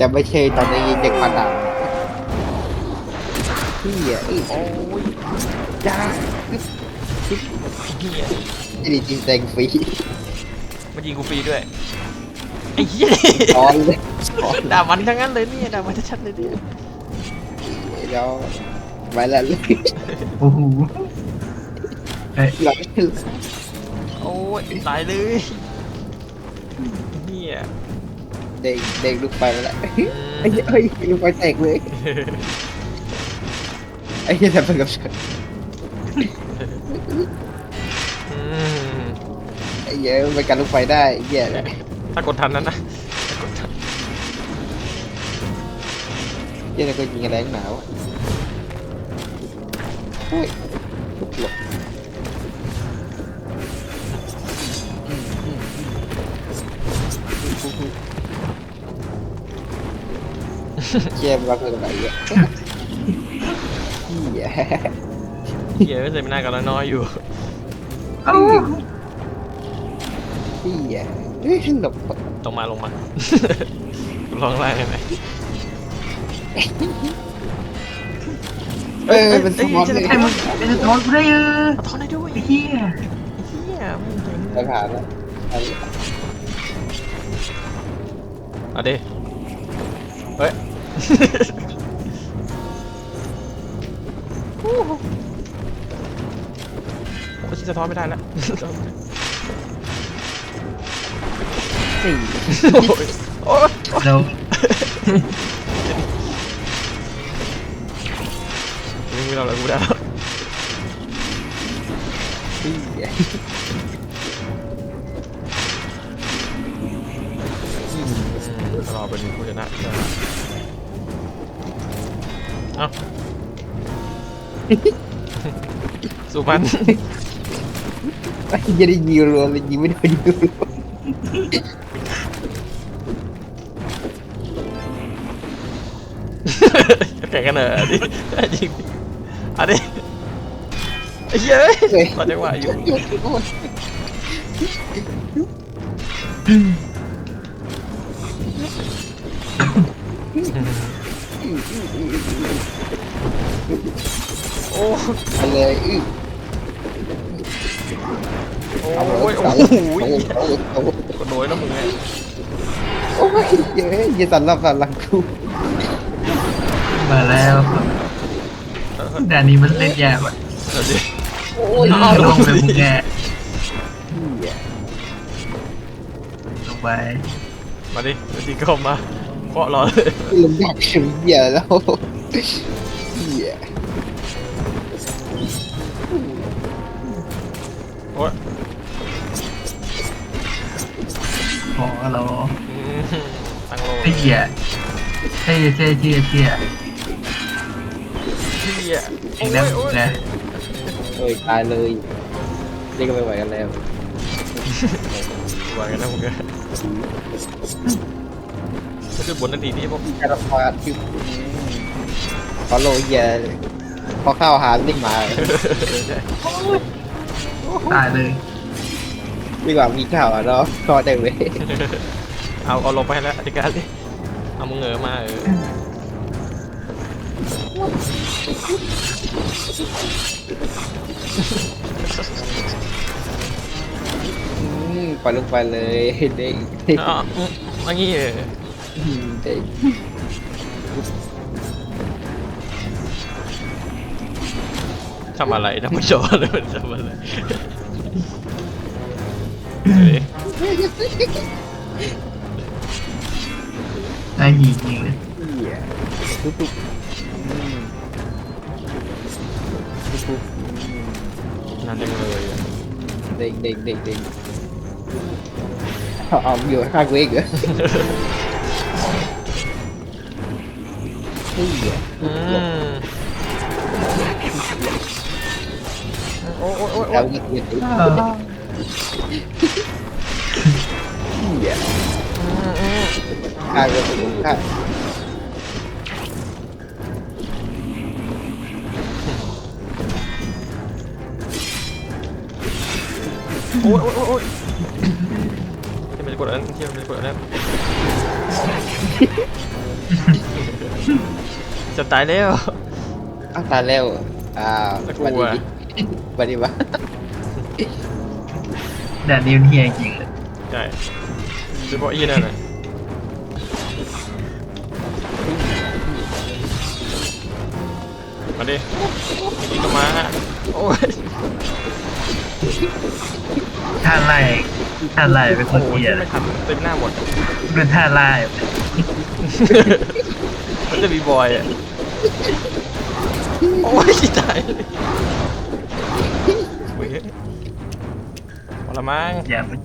แต่ไม่ใช่ตอนนี้เด็กพันดาวพี่อะอีโอ้ยจ้าเฮียไอ้ดิจินแดงฟรีมันยิงกูฟรีด้วยไอ้เหี้ยร้อนเลยร้อนด่ามันทั้งนั้นเลยเนี่ยด่ามันชัดๆเลยเนี่ยแล้วไปแล้วเลยโอ้โหเอ้ยหลังโอ้ยตายเลยเฮีย เด็กเด็กลุกไปแล้วอืมไอ้เหี้ยเฮ้ยลุกไปแตกเลยไอ้เหี้ยทำไปกับฉันอืมไอ้เหี้ยมันการลุกไปได้ไอ้เหี้ยถ้ากดทันนั้นนะถ้ากดทันเหี้ยแล้วก็ยิงอะไรนักหนาวะเฮ้ยลุกหลบ เชี่ยมันรักอะไรอะเหี้ยเฮียไม่เคยไปนั่งกับน้อยๆอยู่เอ้าเหี้ยเฮ้ยหลบลงมาลงมาลองไล่ได้ไหมเออเป็นสมองเลยไอ้มึงเป็นสะท้อนกูได้เออเอาทอนได้ด้วยไอ้เหี้ยเฮียมึงเจ๋งไปผ่านแล้วอันนี้เอาดิเฮ้ย โอ้โหโอ้ยสะท้อนไม่ได้แล้วสี่โอ้ยโอ้ยเรามึงไม่ทำอะไรกูได้แล้วเหี้ยอืมรอเป็นผู้ชนะใช่ไหม เอ้าสู้มันไอ้เหี้ยได้ยิงรัวเลยยิงไม่โดนยิงรัวแข่งกันเหรอดิจริงเอันนี้ไอ้เหี้ยเอ้ยตอนจังหวะอยู่หยุดโอ้ย โอ้ไปเลยอื้อโอ้ยโอ้ยโอ้โหเอาเอากดโดยแล้วมึงไงโอ้ยเยอะอย่าสั่นรับสันหลังกูมาแล้วด่นนี้มันเล่นแยากว่ะเดี๋ยวดิโอ้ยลงไปมึงแกเหี้ยลงไปมาดิเดี๋ยวดิก็มาาะรอเลยลมอยากถึงเหี้ยแล้วเหี้ยโอ้ยขอเราอืมตั้งโลไอ้เหี้ยเท่เท่เท่เท่เหี้ยอีกแล้วมึงแกโอ้ยตายเลยนี่ก็ไม่ไหวกันแล้วไหวกันนะมึงก็ก็ คือบนนาทีนี้พวกคาราฟาดคือฟอลโล่เหี้ยพอเข้าหาลิงมาตายเลยดีกว่ามีข่าวอะเนาะก็ได้เลยเอาเอาลงไปแล้วอธิการดิเอามึงเหงอมาเอออืมปล่อยลงไปเลยเด็กเด็กอ๋ออืมอันนี้เออ เด็กทำอะไรทำไม่จอเลยมันทำอะไรเฮ้ยได้ยิงยิงเลยเหี้ยปุ๊บปุ๊บอืมปุ๊บปุ๊บอืมนั่นเองเลยอะเด็กเด็กเด็กเด็กเอาเอาอยู่ข้างกูเองเหรอ เฮ้ยอืมโอ้ยโอ้ยโอ้ยแล้โอ้วยเงียบเงียบเออเหี้ยอืมอืมข้างกูข้างโอ้ยโอ้ยโอ้ยโอ้ยที่มันจะกดอันนั้นที่มันจะกดอันนั้น จะตายแล้ว อ้าวตายแล้วอ้าวแล้วกูวันดีอะวันดีวะด่านนี้มันเฮียจริงเลยใช่โดยเฉพาะอีนั่นน่ะมาดิอีกก็มาโอ้ยท่าไล่ท่าไล่เป็นคโอ้นโหเฮียไม่ทันเต็มหน้าหมด เป็นท่าไล่มันจะมีบอยอะ โอ้ยตายเลยโอ้ยพอละมั้งอย่ามัน